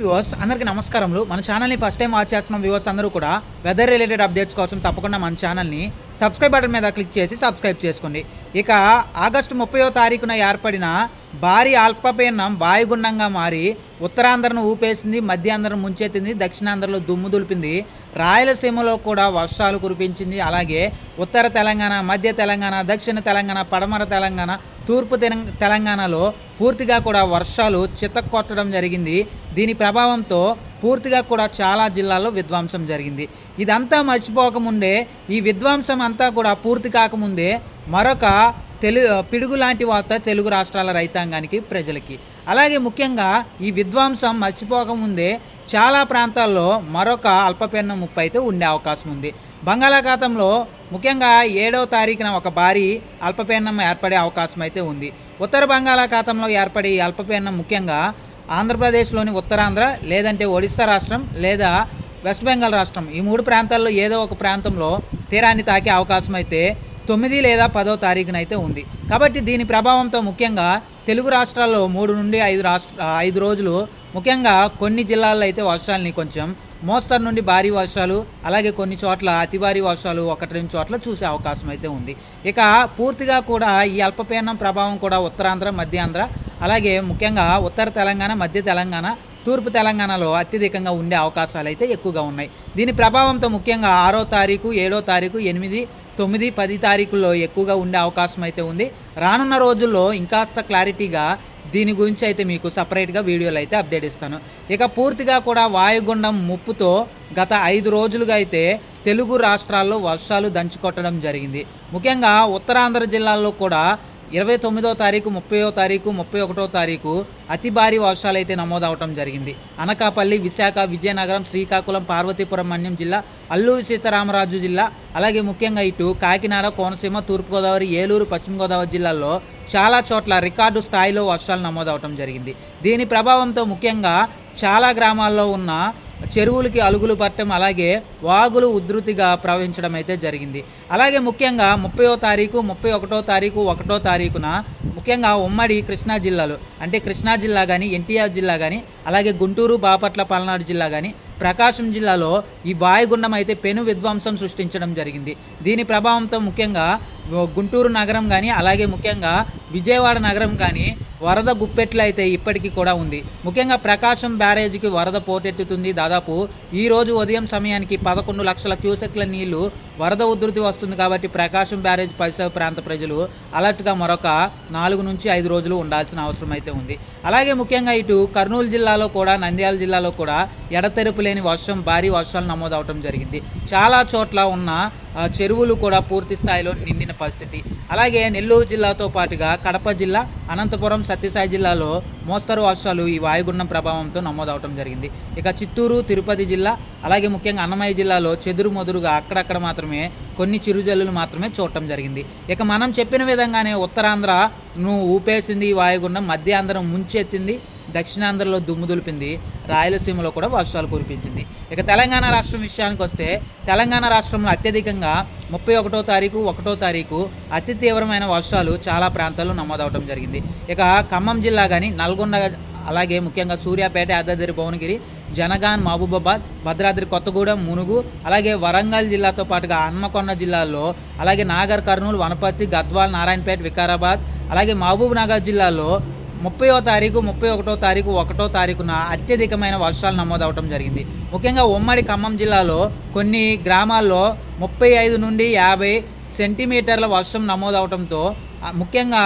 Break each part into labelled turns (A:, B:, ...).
A: Viewers అందరికీ నమస్కారములు. మన ఛానల్ని ఫస్ట్ టైం వాచ్ చేస్తున్న వ్యూవర్స్ అందరూ కూడా వెదర్ రిలేటెడ్ అప్డేట్స్ కోసం తప్పకుండా మన ఛానల్ని సబ్స్క్రైబ్ బటన్ మీద క్లిక్ చేసి సబ్స్క్రైబ్ చేసుకోండి. ఇక ఆగస్టు ముప్పయో తారీఖున ఏర్పడిన భారీ అల్పపీడనం వాయుగుండంగా మారి ఉత్తరాంధ్రను ఊపేసింది మధ్యాంధ్రను ముంచెత్తింది దక్షిణాంధ్రలో దుమ్ము దులిపింది రాయలసీమలో కూడా వర్షాలు కురిపించింది. అలాగే ఉత్తర తెలంగాణ మధ్య తెలంగాణ దక్షిణ తెలంగాణ పడమర తెలంగాణ తూర్పు తెలంగాణలో పూర్తిగా కూడా వర్షాలు చితక్కొట్టడం జరిగింది. దీని ప్రభావంతో పూర్తిగా కూడా చాలా జిల్లాల్లో విధ్వంసం జరిగింది. ఇదంతా మర్చిపోకముందే ఈ విధ్వంసం అంతా కూడా పూర్తి కాకముందే మరొక తెలు పిడుగు లాంటి వార్త తెలుగు రాష్ట్రాల రైతాంగానికి ప్రజలకి. అలాగే ముఖ్యంగా ఈ విధ్వంసం మర్చిపోకముందే చాలా ప్రాంతాల్లో మరొక అల్పపీడనం ముప్పు అయితే ఉండే అవకాశం ఉంది. బంగాళాఖాతంలో ముఖ్యంగా ఏడవ తారీఖున ఒక భారీ అల్పపీడనం ఏర్పడే అవకాశం అయితే ఉంది. ఉత్తర బంగాళాఖాతంలో ఏర్పడే ఈ అల్పపీడనం ముఖ్యంగా ఆంధ్రప్రదేశ్లోని ఉత్తరాంధ్ర లేదంటే ఒడిస్సా రాష్ట్రం లేదా వెస్ట్ బెంగాల్ రాష్ట్రం ఈ మూడు ప్రాంతాల్లో ఏదో ఒక ప్రాంతంలో తీరాన్ని తాకే అవకాశం అయితే తొమ్మిది లేదా పదో తారీఖున అయితే ఉంది. కాబట్టి దీని ప్రభావంతో ముఖ్యంగా తెలుగు రాష్ట్రాల్లో మూడు నుండి ఐదు రాష్ట్ర ఐదు రోజులు ముఖ్యంగా కొన్ని జిల్లాల్లో అయితే వర్షాలని కొంచెం మోస్తరు నుండి భారీ వర్షాలు అలాగే కొన్ని చోట్ల అతి భారీ వర్షాలు ఒకటి రెండు చోట్ల చూసే అవకాశం అయితే ఉంది. ఇక పూర్తిగా కూడా ఈ అల్పపీడనం ప్రభావం కూడా ఉత్తరాంధ్ర మధ్యాంధ్ర అలాగే ముఖ్యంగా ఉత్తర తెలంగాణ మధ్య తెలంగాణ తూర్పు తెలంగాణలో అత్యధికంగా ఉండే అవకాశాలు అయితే ఎక్కువగా ఉన్నాయి. దీని ప్రభావంతో ముఖ్యంగా ఆరో తారీఖు ఏడో తారీఖు ఎనిమిది తొమ్మిది పది తారీఖుల్లో ఎక్కువగా ఉండే అవకాశం అయితే ఉంది. రానున్న రోజుల్లో ఇంకాస్త క్లారిటీగా దీని గురించి అయితే మీకు సపరేట్గా వీడియోలు అయితే అప్డేట్ ఇస్తాను. ఇక పూర్తిగా కూడా వాయుగుండం ముప్పుతో గత ఐదు రోజులుగా అయితే తెలుగు రాష్ట్రాల్లో వర్షాలు దంచుకొట్టడం జరిగింది. ముఖ్యంగా ఉత్తరాంధ్ర జిల్లాల్లో కూడా ఇరవై తొమ్మిదో తారీఖు ముప్పయో తారీఖు ముప్పై ఒకటో తారీఖు అతి భారీ వర్షాలు అయితే నమోదవటం జరిగింది. అనకాపల్లి విశాఖ విజయనగరం శ్రీకాకుళం పార్వతీపురం మన్యం జిల్లా అల్లూరి సీతారామరాజు జిల్లా అలాగే ముఖ్యంగా ఇటు కాకినాడ కోనసీమ తూర్పుగోదావరి ఏలూరు పశ్చిమ గోదావరి జిల్లాల్లో చాలా చోట్ల రికార్డు స్థాయిలో వర్షాలు నమోదవటం జరిగింది. దీని ప్రభావంతో ముఖ్యంగా చాలా గ్రామాల్లో ఉన్న చెరువులకి అలుగులు పట్టడం అలాగే వాగులు ఉధృతిగా ప్రవహించడం అయితే జరిగింది. అలాగే ముఖ్యంగా ముప్పయో తారీఖు ముప్పై ఒకటో తారీఖు ఒకటో తారీఖున ముఖ్యంగా ఉమ్మడి కృష్ణా జిల్లాలో అంటే కృష్ణా జిల్లా కానీ ఎన్టీఆర్ జిల్లా కానీ అలాగే గుంటూరు బాపట్ల పల్నాడు జిల్లా కానీ ప్రకాశం జిల్లాలో ఈ వాయుగుండం అయితే పెను విధ్వంసం సృష్టించడం జరిగింది. దీని ప్రభావంతో ముఖ్యంగా గుంటూరు నగరం కానీ అలాగే ముఖ్యంగా విజయవాడ నగరం కానీ వరద గుప్పెట్లు అయితే ఇప్పటికీ కూడా ఉంది. ముఖ్యంగా ప్రకాశం బ్యారేజ్కి వరద పోటెత్తుతుంది. దాదాపు ఈ రోజు ఉదయం సమయానికి పదకొండు లక్షల క్యూసెక్ల నీళ్ళు వరద ఉధృతి వస్తుంది కాబట్టి ప్రకాశం బ్యారేజ్ పరిసర ప్రాంత ప్రజలు అలర్ట్గా మరొక నాలుగు నుంచి ఐదు రోజులు ఉండాల్సిన అవసరం అయితే ఉంది. అలాగే ముఖ్యంగా ఇటు కర్నూలు జిల్లాలో కూడా నంద్యాల జిల్లాలో కూడా ఎడతెరుపు లేని వర్షం భారీ వర్షాలు నమోదవటం జరిగింది. చాలా చోట్ల ఉన్న చెరువులు కూడా పూర్తి స్థాయిలో నిండిన పరిస్థితి. అలాగే నెల్లూరు జిల్లాతో పాటుగా కడప జిల్లా అనంతపురం సత్యసాయి జిల్లాలో మోస్తరు వర్షాలు ఈ వాయుగుండం ప్రభావంతో నమోదవటం జరిగింది. ఇక చిత్తూరు తిరుపతి జిల్లా అలాగే ముఖ్యంగా అన్నమయ్య జిల్లాలో చెదురు మొదురుగా అక్కడక్కడ మాత్రమే కొన్ని చిరుజల్లులు మాత్రమే చూడటం జరిగింది. ఇక మనం చెప్పిన విధంగానే ఉత్తరాంధ్ర ను ఊపేసింది ఈ వాయుగుండం మధ్యాంధ్రం ముంచెత్తింది. దక్షిణాంధ్రలో దుమ్ము దులిపింది. రాయలసీమలో కూడా వర్షాలు కురిపించింది. ఇక తెలంగాణ రాష్ట్రం విషయానికి వస్తే తెలంగాణ రాష్ట్రంలో అత్యధికంగా ముప్పై ఒకటో తారీఖు ఒకటో తారీఖు అతి తీవ్రమైన వర్షాలు చాలా ప్రాంతాల్లో నమోదవడం జరిగింది. ఇక ఖమ్మం జిల్లా కానీ నల్గొండ అలాగే ముఖ్యంగా సూర్యాపేట యాదాద్రి భువనగిరి జనగాన్ మహబూబాబాద్ భద్రాద్రి కొత్తగూడెం మునుగు అలాగే వరంగల్ జిల్లాతో పాటుగా హన్మకొండ జిల్లాల్లో అలాగే నాగర్ కర్నూలు వనపర్తి గద్వాల్ నారాయణపేట వికారాబాద్ అలాగే మహబూబ్ నగర్ జిల్లాలో ముప్పయో తారీఖు ముప్పై ఒకటో తారీఖు ఒకటో తారీఖున అత్యధికమైన వర్షాలు నమోదవటం జరిగింది. ముఖ్యంగా ఉమ్మడి ఖమ్మం జిల్లాలో కొన్ని గ్రామాల్లో ముప్పై ఐదు నుండి యాభై సెంటీమీటర్ల వర్షం నమోదవటంతో ముఖ్యంగా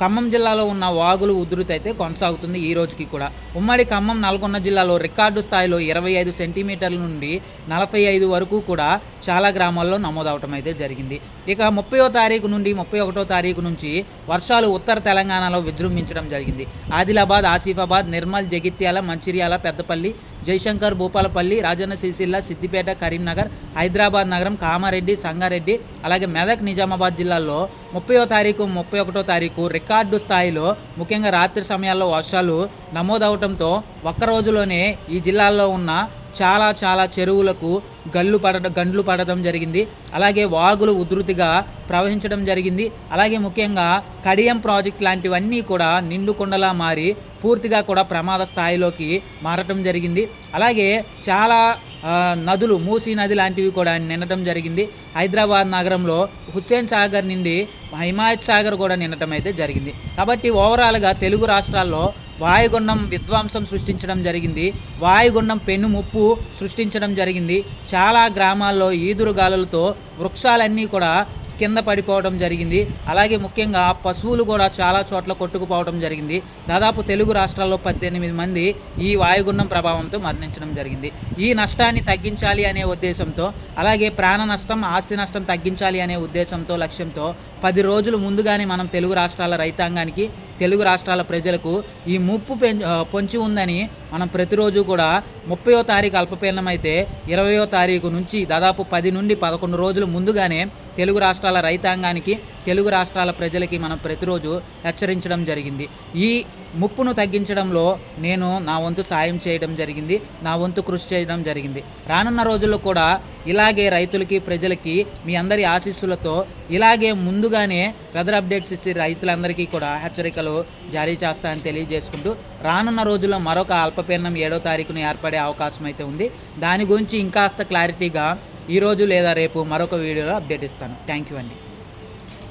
A: ఖమ్మం జిల్లాలో ఉన్న వాగులు ఉధృతి అయితే కొనసాగుతుంది ఈ రోజుకి కూడా. ఉమ్మడి ఖమ్మం నల్గొండ జిల్లాలో రికార్డు స్థాయిలో ఇరవై ఐదు సెంటీమీటర్ల నుండి నలభై ఐదు వరకు కూడా చాలా గ్రామాల్లో నమోదవటం అయితే జరిగింది. ఇక ముప్పయో తారీఖు నుండి ముప్పై ఒకటో తారీఖు నుంచి వర్షాలు ఉత్తర తెలంగాణలో విజృంభించడం జరిగింది. ఆదిలాబాద్ ఆసిఫాబాద్ నిర్మల్ జగిత్యాల మంచిర్యాల పెద్దపల్లి జయశంకర్ భూపాలపల్లి రాజన్న సిరిసిల్ల సిద్దిపేట కరీంనగర్ హైదరాబాద్ నగరం కామారెడ్డి సంగారెడ్డి అలాగే మెదక్ నిజామాబాద్ జిల్లాల్లో ముప్పయో తారీఖు ముప్పై ఒకటో తారీఖు రికార్డు స్థాయిలో ముఖ్యంగా రాత్రి సమయాల్లో వర్షాలు నమోదవటంతో ఒక్క రోజులోనే ఈ జిల్లాల్లో ఉన్న చాలా చాలా చెరువులకు గల్లు పడటం గండ్లు పడటం జరిగింది. అలాగే వాగులు ఉధృతిగా ప్రవహించడం జరిగింది. అలాగే ముఖ్యంగా కడియం ప్రాజెక్ట్ లాంటివన్నీ కూడా నిండుకొండలా మారి పూర్తిగా కూడా ప్రమాద స్థాయిలోకి మారటం జరిగింది. అలాగే చాలా నదులు మూసీ నది లాంటివి కూడా నిండటం జరిగింది. హైదరాబాద్ నగరంలో హుస్సేన్ సాగర్ నుండి హిమాయత్ సాగర్ కూడా నిండటం అయితే జరిగింది. కాబట్టి ఓవరాల్గా తెలుగు రాష్ట్రాల్లో వాయుగుండం విధ్వంసం సృష్టించడం జరిగింది. వాయుగుండం పెను ముప్పు సృష్టించడం జరిగింది. చాలా గ్రామాల్లో ఈదురు గాలులతో వృక్షాలన్నీ కూడా కింద పడిపోవడం జరిగింది. అలాగే ముఖ్యంగా పశువులు కూడా చాలా చోట్ల కొట్టుకుపోవడం జరిగింది. దాదాపు తెలుగు రాష్ట్రాల్లో పద్దెనిమిది మంది ఈ వాయుగుండం ప్రభావంతో మరణించడం జరిగింది. ఈ నష్టాన్ని తగ్గించాలి అనే ఉద్దేశంతో అలాగే ప్రాణ నష్టం ఆస్తి నష్టం తగ్గించాలి అనే ఉద్దేశంతో లక్ష్యంతో పది రోజులు ముందుగానే మనం తెలుగు రాష్ట్రాల రైతాంగానికి తెలుగు రాష్ట్రాల ప్రజలకు ఈ ముప్పు పెం పొంచి ఉందని మనం ప్రతిరోజు కూడా ముప్పయో తారీఖు అల్పపీడనం అయితే ఇరవయో తారీఖు నుంచి దాదాపు పది నుండి పదకొండు రోజులు ముందుగానే తెలుగు రాష్ట్రాల రైతాంగానికి తెలుగు రాష్ట్రాల ప్రజలకి మనం ప్రతిరోజు హెచ్చరించడం జరిగింది. ఈ ముప్పును తగ్గించడంలో నేను నా వంతు సాయం చేయడం జరిగింది. నా వంతు కృషి చేయడం జరిగింది. రానున్న రోజుల్లో కూడా ఇలాగే రైతులకి ప్రజలకి మీ అందరి ఆశీస్సులతో ఇలాగే ముందుగానే వెదర్ అప్డేట్స్ ఇచ్చి రైతులందరికీ కూడా హెచ్చరికలు జారీ చేస్తానని తెలియజేసుకుంటూ రానున్న రోజుల్లో మరొక అల్పపీడనం ఏడో తారీఖున ఏర్పడే అవకాశం అయితే ఉంది. దాని గురించి ఇంకాస్త క్లారిటీగా ఈరోజు లేదా రేపు మరొక వీడియోలో అప్డేట్ ఇస్తాను. థ్యాంక్ యూ అండి.